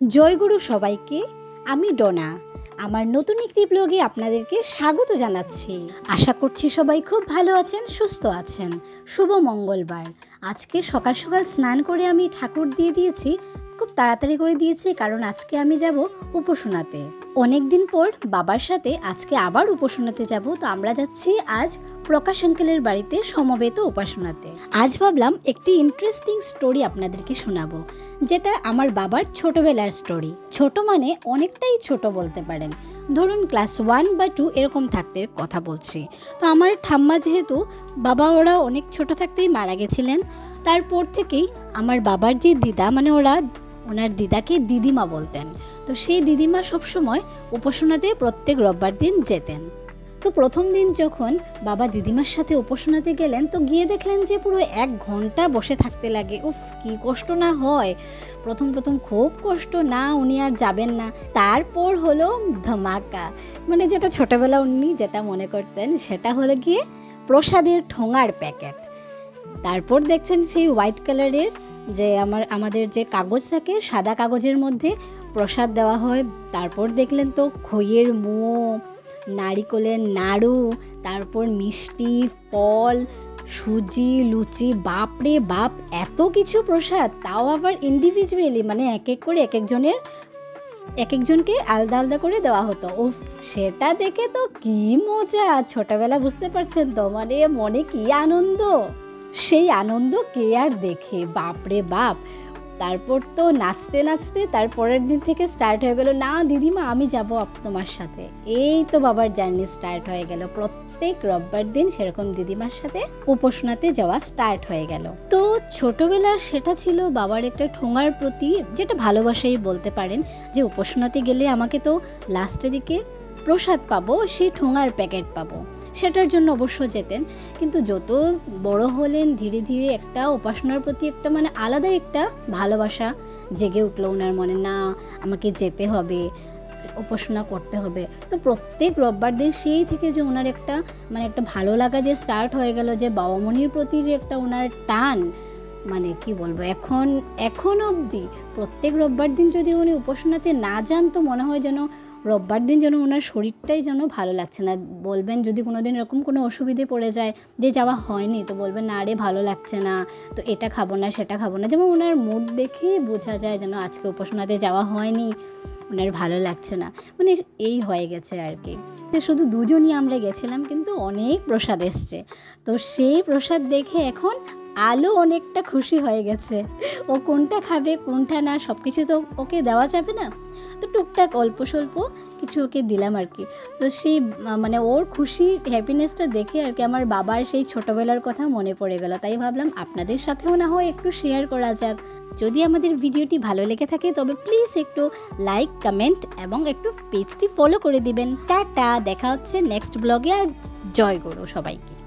জয়গুরু সবাইকে, আমি ডোনা। আমার নতুন একটি ব্লগে আপনাদেরকে স্বাগত জানাচ্ছি। আশা করছি সবাই খুব ভালো আছেন, সুস্থ আছেন। শুভ মঙ্গলবার। আজকে সকাল সকাল স্নান করে আমি ঠাকুর দিয়ে দিয়েছি তাড়াতাড়ি করে দিয়েছি, কারণ আজকে আমি যাব উপাসনাতে। অনেক দিন পর বাবার সাথে আজকে আবার উপাসনাতে যাব, তো আমরা যাচ্ছি আজ প্রকাশ আঙ্কেলের বাড়িতে সমবেত উপাসনাতে। আজ ভাবলাম একটি ইন্টারেস্টিং স্টোরি আপনাদেরকে শোনাবো, যেটা আমার বাবার ছোটবেলার স্টোরি ছোট মানে অনেকটাই ছোট বলতে পারেন। ধরুন ক্লাস ওয়ান বা টু এরকম থাকতে কথা বলছি। তো আমার ঠাম্মা যেহেতু বাবা ওরা অনেক ছোট থাকতেই মারা গেছিলেন, তারপর থেকেই আমার বাবার যে দিদা মানে ওরা ওনার দিদাকে দিদিমা বলতেন। তো সেই দিদিমা সবসময় উপাসনাতে প্রত্যেক রোববার দিন যেতেন। তো প্রথম দিন যখন বাবা দিদিমার সাথে উপাসনাতে গেলেন, তো গিয়ে দেখলেন যে পুরো এক ঘণ্টা বসে থাকতে লাগে। উফ, কি কষ্ট না হয়। প্রথম প্রথম খুব কষ্ট। না, উনি আর যাবেন না। তারপর হলো ধামাকা। মানে যেটা ছোটবেলা উনি যেটা মনে করতেন, সেটা হলো গিয়ে প্রসাদের ঠোঙার প্যাকেট। তারপর দেখছেন সেই হোয়াইট কালারের যে আমার, আমাদের যে কাগজ থাকে, সাদা কাগজের মধ্যে প্রসাদ দেওয়া হয়। তারপর দেখলেন তো খইয়ের মুয়ো নারিকলের নাড়ু, তারপর মিষ্টি, ফল, সুজি, লুচি, বাপরে বাপ, এত কিছু প্রসাদ। তাও আবার ইন্ডিভিজুয়ালি মানে এক এক করে এক একজনের, এক একজনকে আলাদা আলাদা করে দেওয়া হতো। উফ, সেটা দেখে তো কি মজা! ছোটবেলা বুঝতে পারছেন তো? মানে মনে কি আনন্দ! সেই আনন্দ কে আর দেখে? বাপরে বাপ। তারপর তো নাচতে নাচতে তারপরের দিন থেকে স্টার্ট হয়ে গেল, না, দিদিমা, আমি যাব তোমার সাথে। এই তো বাবার জার্নি স্টার্ট হয়ে গেল। প্রত্যেক রোববার দিন সেরকম দিদিমার সাথে উপাসনাতে যাওয়া স্টার্ট হয়ে গেল। তো ছোটবেলার সেটা ছিল বাবার একটা ঠোঙার প্রতি যেটা ভালোবাসাই বলতে পারেন, যে উপাসনাতে গেলে আমাকে তো লাস্টের দিকে প্রসাদ পাবো, সেই ঠোঙার প্যাকেট পাবো। সেটার জন্য অবশ্য যেতেন। কিন্তু যত বড় হলেন, ধীরে ধীরে একটা উপাসনার প্রতি একটা মানে আলাদা একটা ভালোবাসা জেগে উঠল ওনার মনে, না, আমাকে যেতে হবে, উপাসনা করতে হবে। তো প্রত্যেক রোববার দিন সেই থেকে যে ওনার একটা মানে একটা ভালো লাগা যে স্টার্ট হয়ে গেল, যে বাবামণির প্রতি যে একটা ওনার টান মানে কি বলব, এখন এখন অবধি প্রত্যেক রোববার দিন যদি উনি উপাসনাতে না যান, তো মনে হয় যেন রোববার দিন যেন ওনার শরীরটাই যেন ভালো লাগছে না। বলবেন যদি কোনো দিন এরকম কোনো অসুবিধে পড়ে যায় যে যাওয়া হয়নি, তো বলবেন, না আরে ভালো লাগছে না। তো এটা খাব না, সেটা খাব না। যেমন ওনার মুড দেখেই বোঝা যায় যেন আজকে উপাসনাতে যাওয়া হয়নি, ওনার ভালো লাগছে না। মানে এই হয়ে গেছে আর কি। শুধু দুজনই আমরা গেছিলাম, কিন্তু অনেক প্রসাদ এসছে। তো সেই প্রসাদ দেখে এখন আলো অনেকটা খুশি হয়ে গেছে। ও কোনটা খাবে, কোনটা না সব কিছু তো ওকে দেওয়া যাবে না। তো টুকটাক অল্প স্বল্প কিছু ওকে দিলাম আর কি। তো সেই মানে ওর খুশি হ্যাপিনেসটা দেখে আর কি আমার বাবার সেই ছোটোবেলার কথা মনে পড়ে গেল। তাই ভাবলাম আপনাদের সাথেও না হয় একটু শেয়ার করা যাক। যদি আমাদের ভিডিওটি ভালো লেগে থাকে, তবে প্লিজ একটু লাইক কমেন্ট এবং একটু পেজটি ফলো করে দিবেন। টাটা, দেখা হচ্ছে নেক্সট ব্লগে আর জয় করো সবাইকে।